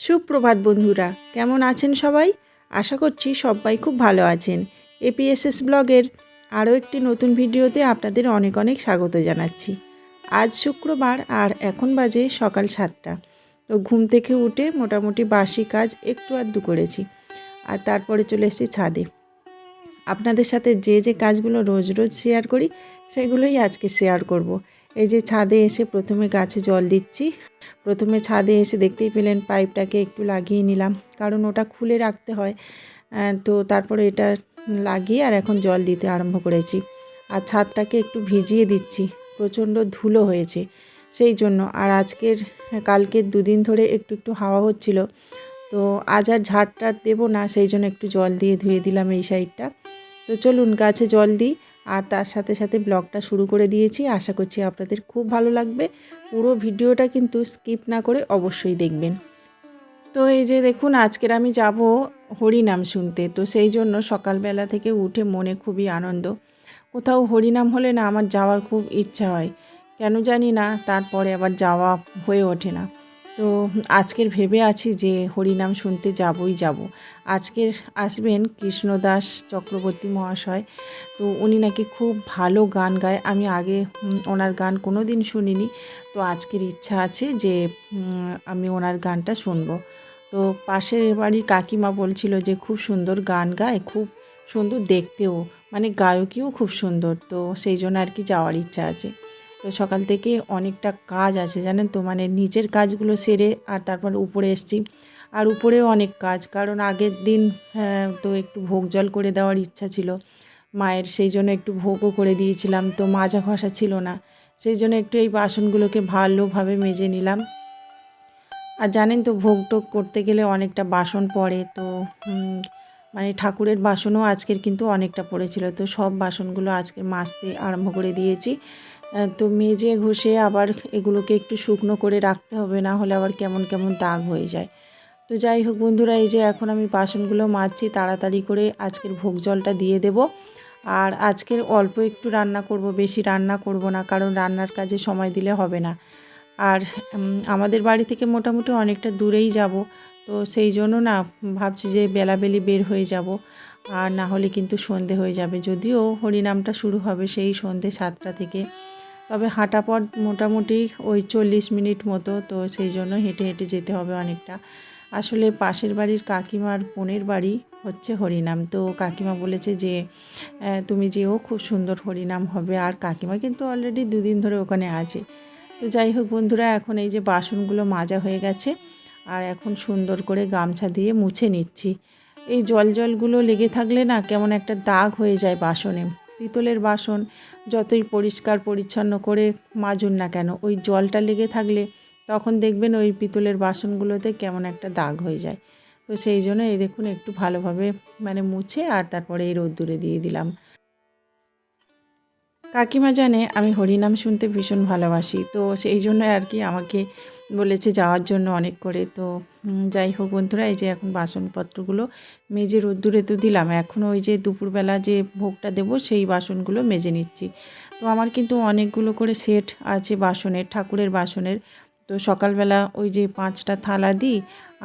সুপ্রভাত বন্ধুরা, কেমন আছেন সবাই? আশা করছি সবাই খুব ভালো আছেন। এপিএসএস ব্লগের আরও একটি নতুন ভিডিওতে আপনাদের অনেক অনেক স্বাগত জানাচ্ছি। আজ শুক্রবার আর এখন বাজে সকাল সাতটা। তো ঘুম থেকে উঠে মোটামুটি বাসি কাজ একটু আধটু করেছি আর তারপরে চলে এসেছি ছাদে। আপনাদের সাথে যে যে কাজগুলো রোজ রোজ শেয়ার করি, সেগুলোই আজকে শেয়ার করব। এই যে ছাদে এসে প্রথমে গাছে জল দিচ্ছি। প্রথমে ছাদে এসে দেখতেই পেলেন পাইপটাকে একটু লাগিয়ে নিলাম, কারণ ওটা খুলে রাখতে হয়। তো তারপরে এটা লাগিয়ে আর এখন জল দিতে আরম্ভ করেছি। আর ছাদটাকে একটু ভিজিয়ে দিচ্ছি, প্রচণ্ড ধুলো হয়েছে। সেই জন্য আর আজকের, কালকের দুদিন ধরে একটু একটু হাওয়া হচ্ছিল। তো আজ আর ঝাড়টা দেবো না, সেই জন্য একটু জল দিয়ে ধুয়ে দিলাম এই সাইডটা। তো চলুন গাছে জল দিই। আর তার সাথে সাথে ব্লগটা শুরু করে দিয়েছি। আশা করছি আপনাদের খুব ভালো লাগবে। পুরো ভিডিওটা কিন্তু স্কিপ না করে অবশ্যই দেখবেন। তো এই যে দেখুন, আজকের আমি যাব হরিনাম শুনতে। তো সেই জন্য সকালবেলা থেকে উঠে মনে খুবই আনন্দ। কোথাও হরিনাম হলে না আমার যাওয়ার খুব ইচ্ছা হয়। কেন জানি না, তারপরে আবার যাওয়া হয়ে ওঠে না। তো আজকের ভেবে আছি যে হরিনাম শুনতে যাবই যাব। আজকের আসবেন কৃষ্ণদাস চক্রবর্তী মহাশয়। তো উনি নাকি খুব ভালো গান গায়। আমি আগে ওনার গান কোনো দিন শুনিনি। তো আজকের ইচ্ছা আছে যে আমি ওনার গানটা শুনব। তো পাশের বাড়ির কাকিমা বলছিল যে খুব সুন্দর গান গায়, খুব সুন্দর দেখতেও। মানে গায়কীও খুব সুন্দর। তো সেই জন্য আর কি যাওয়ার ইচ্ছা আছে। তো সকাল থেকে অনেকটা কাজ আছে জানেন তো? মানে নিচের কাজগুলো সেরে আর তারপর উপরে এসছি। আর উপরেও অনেক কাজ কারণ আগের দিন হ্যাঁ, তো একটু ভোগ জল করে দেওয়ার ইচ্ছা ছিল। মায়ের সেই জন্য একটু ভোগও করে দিয়েছিলাম তো মাজা ঘষা ছিল না। সেই জন্য একটু এই বাসনগুলোকে ভালোভাবে মেজে নিলাম। আর জানেন তো ভোগ টোগ করতে গেলে অনেকটা বাসন পড়ে তো মানে ঠাকুরের বাসনও আজকের কিন্তু অনেকটা পড়েছিল। তো সব বাসনগুলো আজকে মাজতে আরম্ভ করে দিয়েছি। তো মেজে ঘষে আবার এগুলোকে একটু শুকনো করে রাখতে হবে, না হলে আবার কেমন কেমন দাগ হয়ে যায়। তো যাই হোক বন্ধুরা, এই যে এখন আমি বাসনগুলো মাজছি, তাড়াতাড়ি করে আজকের ভোগ জলটা দিয়ে দেব। আর আজকের অল্প একটু রান্না করব, বেশি রান্না করব না, কারণ রান্নার কাজে সময় দিলে হবে না। আর আমাদের বাড়ি থেকে মোটামুটি অনেকটা দূরেই যাব, তো সেই জন্য না, ভাবছি যে বেলাবেলি বের হয়ে যাব। আর না হলে কিন্তু সন্ধে হয়ে যাবে, যদিও হরিনামটা শুরু হবে সেই সন্ধে সাতটা থেকে। তবে হাঁটা পথ মোটামুটি ওই চল্লিশ মিনিট মতো, তো সেই জন্য হেঁটে হেঁটে যেতে হবে অনেকটা। আসলে পাশের বাড়ির কাকিমার বোনের বাড়ি হচ্ছে হরিনাম। তো কাকিমা বলেছে যে তুমি যেও, খুব সুন্দর হরিনাম হবে। আর কাকিমা কিন্তু অলরেডি দুদিন ধরে ওখানে আছে। তো যাই হোক বন্ধুরা, এখন এই যে বাসনগুলো মাজা হয়ে গেছে, আর এখন সুন্দর করে গামছা দিয়ে মুছে নিচ্ছি। এই জল জলগুলো লেগে থাকলে না কেমন একটা দাগ হয়ে যায় বাসনে। পিতলের বাসন যতই পরিষ্কার পরিচ্ছন্ন করে মাজুন না কেন, ওই জলটা লেগে থাকলে তখন দেখবেন ওই পিতলের বাসনগুলোতে কেমন একটা দাগ হয়ে যায়। তো সেই জন্য এই দেখুন একটু ভালোভাবে মানে মুছে আর তারপরে এই রোদ্দুরে দিয়ে দিলাম। কাকিমা জানে আমি হরিনাম শুনতে ভীষণ ভালোবাসি, তো সেই জন্য আর কি আমাকে বলেছে যাওয়ার জন্য অনেক করে। তো যাই হোক বন্ধুরা, এই যে এখন বাসনপত্রগুলো মেজে রোদ্দুরে তো দিলাম। এখন ওই যে দুপুরবেলা যে ভোগটা দেবো, সেই বাসনগুলো মেজে নিচ্ছি। তো আমার কিন্তু অনেকগুলো করে সেট আছে বাসনের, ঠাকুরের বাসনের। তো সকালবেলা ওই যে পাঁচটা থালা দিই,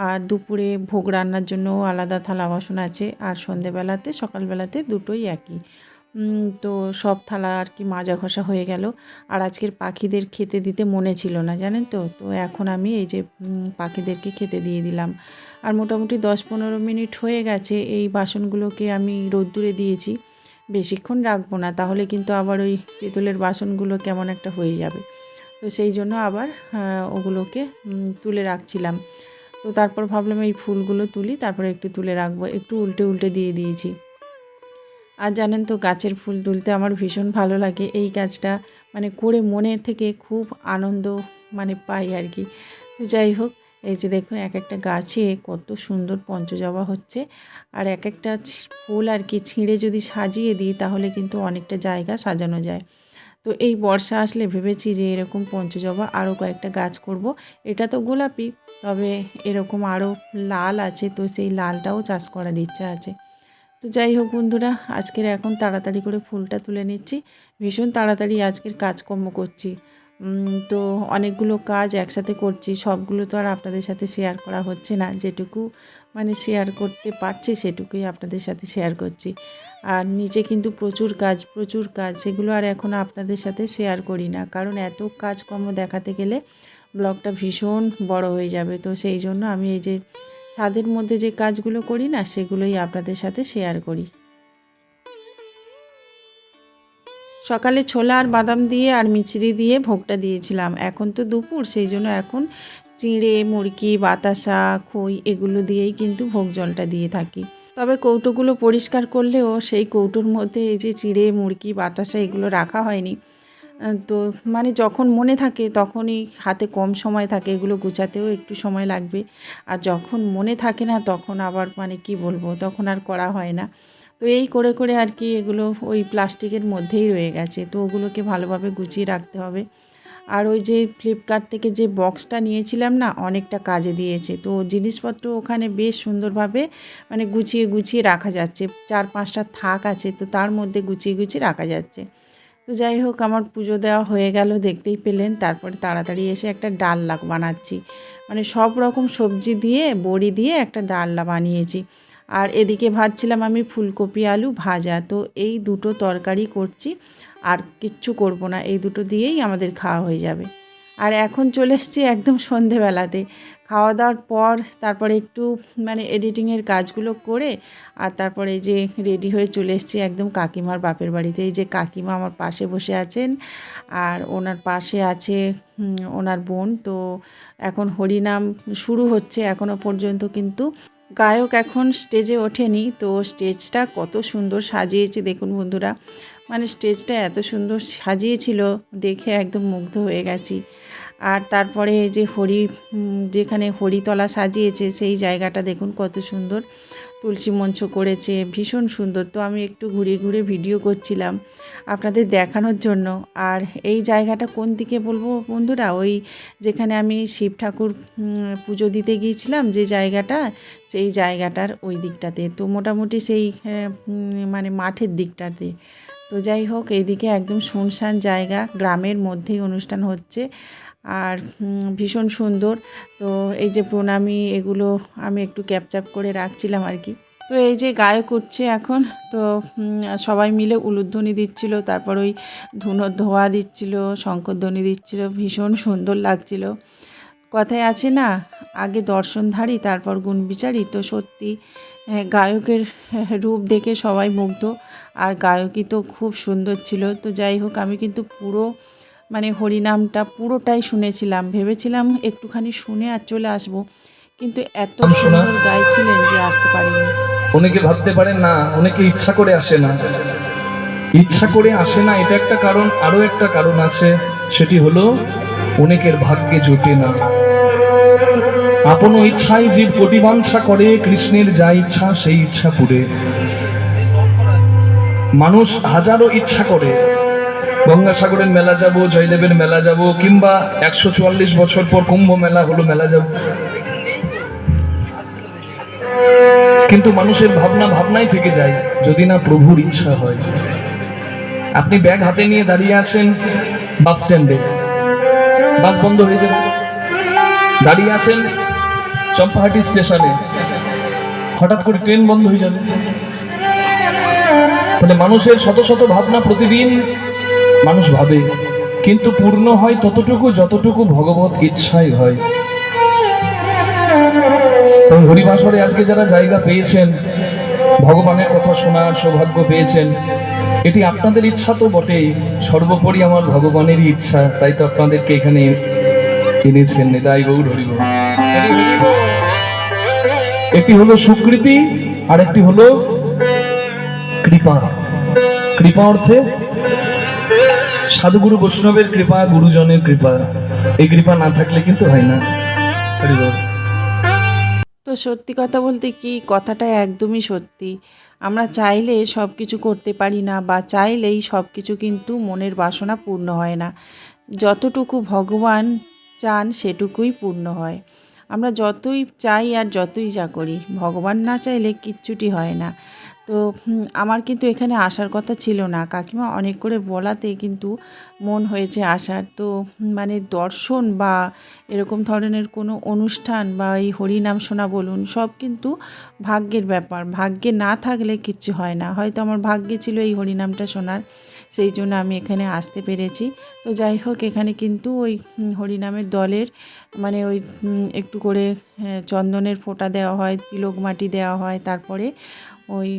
আর দুপুরে ভোগ রান্নার জন্য আলাদা থালা বাসন আছে, আর সন্ধেবেলাতে, সকালবেলাতে দুটোই একই। তো সব থালা আর কি মাজা ঘষা হয়ে গেল। আর আজকের পাখিদের খেতে দিতে মনে ছিল না, জানেন তো? তো এখন আমি এই যে পাখিদেরকে খেতে দিয়ে দিলাম। আর মোটামুটি দশ পনেরো মিনিট হয়ে গেছে, এই বাসনগুলোকে আমি রোদ্দুরে দিয়েছি। বেশিক্ষণ রাখব না, তাহলে কিন্তু আবার ওই পিতলের বাসনগুলো কেমন একটা হয়ে যাবে। তো সেই জন্য আবার ওগুলোকে তুলে রাখছিলাম। তো তারপর ভাবলাম এই ফুলগুলো তুলি, তারপরে একটু তুলে রাখব। একটু উল্টে উল্টে দিয়ে দিয়েছি। আর জানেন তো, গাছের ফুল তুলতে আমার ভীষণ ভালো লাগে। এই কাজটা মানে করে মনে থেকে খুব আনন্দ মানে পাই আর কি। তো যাই হোক, এই যে দেখুন, এক একটা গাছে কত সুন্দর পঞ্চজবা হচ্ছে। আর এক একটা ফুল আর কি ছিঁড়ে যদি সাজিয়ে দিই, তাহলে কিন্তু অনেকটা জায়গা সাজানো যায়। তো এই বর্ষা আসলে ভেবেছি যে এরকম পঞ্চজবা আরও কয়েকটা গাছ করব। এটা তো গোলাপি, তবে এরকম আরও লাল আছে, তো সেই লালটাও চাষ করার ইচ্ছা আছে। তো যাই হোক বন্ধুরা, আজকের এখন তাড়াতাড়ি করে ফুলটা তুলে নিচ্ছি। ভীষণ তাড়াতাড়ি আজকের কাজকর্ম করছি। তো অনেকগুলো কাজ একসাথে করছি, সবগুলো তো আর আপনাদের সাথে শেয়ার করা হচ্ছে না। যেটুকু মানে শেয়ার করতে পারছি, সেটুকুই আপনাদের সাথে শেয়ার করছি। আর নিচে কিন্তু প্রচুর কাজ প্রচুর কাজ, সেগুলো আর এখন আপনাদের সাথে শেয়ার করি না। কারণ এত কাজকর্ম দেখাতে গেলে ব্লগটা ভীষণ বড় হয়ে যাবে। তো সেই জন্য আমি এই যে ছাদের মধ্যে যে কাজগুলো করি না, সেগুলোই আপনাদের সাথে শেয়ার করি। সকালে ছোলা আর বাদাম দিয়ে আর মিচড়ি দিয়ে ভোগটা দিয়েছিলাম। এখন তো দুপুর, সেই জন্য এখন চিঁড়ে মুরগি বাতাসা, খই এগুলো দিয়েই কিন্তু ভোগ জলটা দিয়ে থাকি। তবে কৌটোগুলো পরিষ্কার করলেও সেই কৌটোর মধ্যে এই যে চিঁড়ে মুরগি বাতাসা এগুলো রাখা হয়নি। তো মানে যখন মনে থাকে তখনই হাতে কম সময় থাকে, এগুলো গুছাতেও একটু সময় লাগবে। আর যখন মনে থাকে না তখন আবার মানে কি বলব, তখন আর করা হয় না। তো এই করে করে আর কি এগুলো ওই প্লাস্টিকের মধ্যেই রয়ে গেছে। তো ওগুলোকে ভালোভাবে গুছিয়ে রাখতে হবে। আর ওই যে ফ্লিপকার্ট থেকে যে বক্সটা নিয়েছিলাম না, অনেকটা কাজে দিয়েছে। তো জিনিসপত্র ওখানে বেশ সুন্দরভাবে মানে গুছিয়ে গুছিয়ে রাখা যাচ্ছে। চার, পাঁচটা থাক আছে, তো তার মধ্যে গুছিয়ে গুছিয়ে রাখা যাচ্ছে। তো যাই হোক, আমার পুজো দেওয়া হয়ে গেল, দেখতেই পেলেন। তারপরে তাড়াতাড়ি এসে একটা ডালনা বানাচ্ছি। মানে সব রকম সবজি দিয়ে, বড়ি দিয়ে একটা ডালনা বানিয়েছি। আর এদিকে ভাজছিলাম আমি ফুলকপি, আলু ভাজা। তো এই দুটো তরকারি করছি, আর কিচ্ছু করব না। এই দুটো দিয়েই আমাদের খাওয়া হয়ে যাবে। আর এখন চলে এসেছি একদম সন্ধেবেলাতে। খাওয়া দাওয়ার পর তারপরে একটু মানে এডিটিংয়ের কাজগুলো করে আর তারপরে এই যে রেডি হয়ে চলে এসেছি একদম কাকিমার বাপের বাড়িতে। এই যে কাকিমা আমার পাশে বসে আছেন আর ওনার পাশে আছে ওনার বোন। তো এখন হরিনাম শুরু হচ্ছে এখনও পর্যন্ত কিন্তু। গায়ক এখন স্টেজে ওঠেনি, তো স্টেজটা কত সুন্দর সাজিয়েছে। দেখুন বন্ধুরা মানে স্টেজটা এত সুন্দর সাজিয়েছিল, দেখে একদম মুগ্ধ হয়ে গেছি। আর তারপরে যে হরি যেখানে হরিতলা সাজিয়েছে, সেই জায়গাটা দেখুন কত সুন্দর। তুলসী মঞ্চ করেছে, ভীষণ সুন্দর। তো আমি একটু ঘুরে ঘুরে ভিডিও করছিলাম আপনাদের দেখানোর জন্য। আর এই জায়গাটা কোন দিকে বলব বন্ধুরা? ওই যেখানে আমি শিব ঠাকুর পুজো দিতে গিয়েছিলাম যে জায়গাটা, সেই জায়গাটার ওই দিকটাতে। তো মোটামুটি সেই মানে মাঠের দিকটাতে। তো যাই হোক, এইদিকে একদম শুনশান জায়গা, গ্রামের মধ্যেই অনুষ্ঠান হচ্ছে। আর ভীষণ সুন্দর। তো এই যে প্রণামী, এগুলো আমি একটু ক্যাপচাপ করে রাখছিলাম আর কি। তো এই যে গায়ক উঠছে এখন, তো সবাই মিলে উলুধ্বনি দিচ্ছিল, তারপর ওই ধুনোর ধোয়া দিচ্ছিল, শঙ্করধ্বনি দিচ্ছিল, ভীষণ সুন্দর লাগছিল। কথায় আছে না, আগে দর্শনধারী, তারপর গুণ বিচারী তো সত্যি গায়কের রূপ দেখে সবাই মুগ্ধ। আর গায়কই তো খুব সুন্দর ছিল। তো যাই হোক আমি কিন্তু পুরো মানে হরিনামটা পুরোটাই শুনেছিলাম। ভেবেছিলাম একটুখানি শুনে আর চলে আসব। কিন্তু এত সুন্দর গাইছিলেন যে আসতে পারিনি। অনেকে ভাবতে পারেন না অনেকে ইচ্ছা করে আসে না। ইচ্ছা করে আসে না এটা একটা কারণ। আরও একটা কারণ আছে সেটি হলো অনেকের ভাগ্যে জোটে না। আপন ইচ্ছায় জীব কোটিবাঞ্ছা করে, কৃষ্ণের যা ইচ্ছা সেই ইচ্ছা পুরে। মানুষ হাজারো ইচ্ছা করে। গঙ্গাসাগরের মেলা যাব, জয়দেবের মেলা যাব, কিংবা একশো চুয়াল্লিশ বছর পর কুম্ভ মেলা হলো মেলা যাব। কিন্তু মানুষের ভাবনা ভাবনাই থেকে যায়, যদি না প্রভুর ইচ্ছা হয়। আপনি ব্যাগ হাতে নিয়ে দাঁড়িয়ে আছেন বাস স্ট্যান্ডে বাস বন্ধ হয়ে যাবে। দাঁড়িয়ে আছেন চম্পাহাটি স্টেশনে হঠাৎ করে ট্রেন বন্ধ হয়ে যাবে। তাহলে মানুষের শত শত ভাবনা প্রতিদিন মানুষ ভাবে, কিন্তু পূর্ণ হয় ততটুকু যতটুকু ভগবত ইচ্ছাই হয়। তো হরিবাসরে আজকে যারা জায়গা পেয়েছেন, ভগবানের কথা শোনার সৌভাগ্য পেয়েছেন, এটি আপনাদের ইচ্ছা তো বটেই, সর্বোপরি আমার ভগবানেরই ইচ্ছা, তাই তো আপনাদেরকে এখানে এনেছেন, নেতাই গৌর হরিব একটি হলো সুকৃতি আর একটি হলো কৃপা। কৃপা অর্থে সাধুগুরু বৈষ্ণবের কৃপা, গুরুজনের কৃপা। এই কৃপা না থাকলে কিন্তু হয় না। তো সত্যি কথা বলতে কি, কথাটা একদমই সত্যি। আমরা চাইলে সব কিছু করতে পারি না বা চাইলেই সব কিছু কিন্তু মনের বাসনা পূর্ণ হয় না। যতটুকু ভগবান চান সেটুকুই পূর্ণ হয়। আমরা যতই চাই আর যতই যা করি, ভগবান না চাইলে কিচ্ছুটি হয় না। তো আমার কিন্তু এখানে আসার কথা ছিল না। কাকিমা অনেক করে বলাতে কিন্তু মন হয়েছে আসার। তো মানে দর্শন বা এরকম ধরনের কোনো অনুষ্ঠান বা এই হরিনাম শোনা বলুন, সব কিন্তু ভাগ্যের ব্যাপার। ভাগ্যে না থাকলে কিচ্ছু হয় না। হয়তো আমার ভাগ্যে ছিল এই হরিনামটা শোনার। সেই জন্য আমি এখানে আসতে পেরেছি। তো যাই হোক, এখানে কিন্তু ওই হরিনামের দলের মানে ওই একটু করে চন্দনের ফোঁটা দেওয়া হয়, তিলক মাটি দেওয়া হয়, তারপরে ওই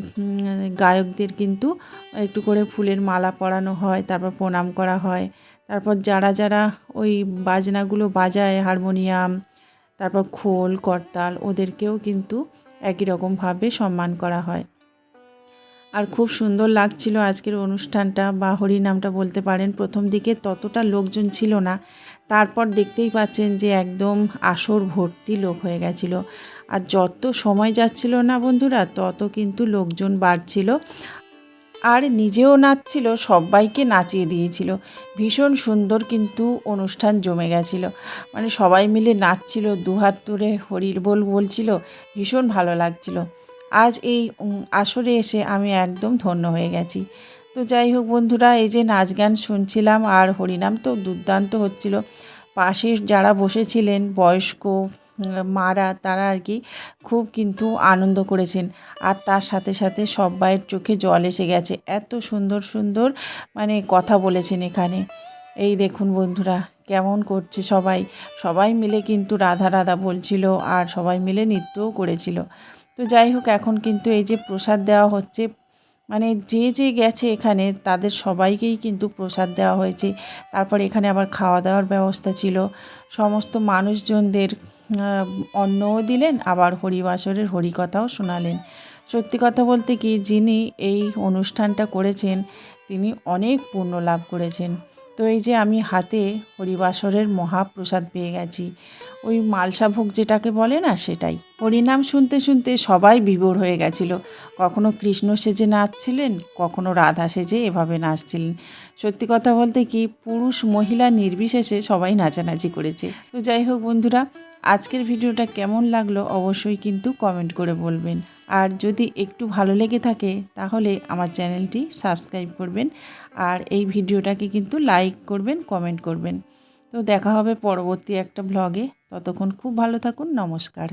গায়কদের কিন্তু একটু করে ফুলের মালা পরানো হয়, তারপর প্রণাম করা হয়। তারপর যারা যারা ওই বাজনাগুলো বাজায়, হারমোনিয়াম, তারপর খোল, করতাল, ওদেরকেও কিন্তু একই রকমভাবে সম্মান করা হয়। আর খুব সুন্দর লাগছিল আজকের অনুষ্ঠানটা বা হরিনামটা বলতে পারেন। প্রথম দিকে ততটা লোকজন ছিল না। তারপর দেখতেই পাচ্ছেন যে একদম আসর ভর্তি লোক হয়ে গেছিল। আর যত সময় যাচ্ছিল না বন্ধুরা, তত কিন্তু লোকজন বাড়ছিল। আর নিজেও নাচছিল, সবাইকে নাচিয়ে দিয়েছিল। ভীষণ সুন্দর কিন্তু অনুষ্ঠান জমে গেছিল। মানে সবাই মিলে নাচছিল, দুহাত তুলে হরির বল বলছিল, ভীষণ ভালো লাগছিল। আজ এই আসরে এসে আমি একদম ধন্য হয়ে গেছি। তো যাই হোক বন্ধুরা, এই যে নাচ গান শুনছিলাম আর হরিনাম তো দুর্দান্ত হচ্ছিল। পাশে যারা বসেছিলেন, বয়স্ক মারা, তারা আর কি খুব কিন্তু আনন্দ করেছেন। আর তার সাথে সাথে সবাইয়ের চোখে জল এসে গেছে। এত সুন্দর সুন্দর মানে কথা বলেছেন এখানে। এই দেখুন বন্ধুরা, কেমন করছে সবাই। সবাই মিলে কিন্তু রাধা রাধা বলছিল আর সবাই মিলে নৃত্যও করেছিল। তো যাই হোক, এখন কিন্তু এই যে প্রসাদ দেওয়া হচ্ছে মানে যে যে গেছে এখানে, তাদের সবাইকেই কিন্তু প্রসাদ দেওয়া হয়েছে। তারপর এখানে আবার খাওয়া দাওয়ার ব্যবস্থা ছিল। সমস্ত মানুষজনদের অন্নও দিলেন, আবার হরিবাসরের হরিকথাও শোনালেন। সত্যি কথা বলতে কি, যিনি এই অনুষ্ঠানটা করেছেন, তিনি অনেক পুণ্য লাভ করেছেন। তো এই যে আমি হাতে হরিবাসরের মহাপ্রসাদ পেয়ে গেছি। ওই মালসা ভোগ যেটাকে বলে না সেটাই। হরিনাম শুনতে শুনতে সবাই বিভোর হয়ে গেছিল। কখনো কৃষ্ণ সেজে নাচছিলেন, কখনো রাধা সেজে এভাবে নাচছিলেন। সত্যি কথা বলতে কি, পুরুষ মহিলা নির্বিশেষে সবাই নাচানাচি করেছে। তো যাই হোক বন্ধুরা, আজকের ভিডিওটা কেমন লাগল অবশ্যই কিন্তু কমেন্ট করে বলবেন। আর যদি একটু ভালো লেগে থাকে, তাহলে আমার চ্যানেলটি সাবস্ক্রাইব করবেন। আর এই ভিডিওটাকে কিন্তু লাইক করবেন কমেন্ট করবেন। তো দেখা হবে পরবর্তী একটা ব্লগে ততক্ষণ খুব ভালো থাকুন, নমস্কার।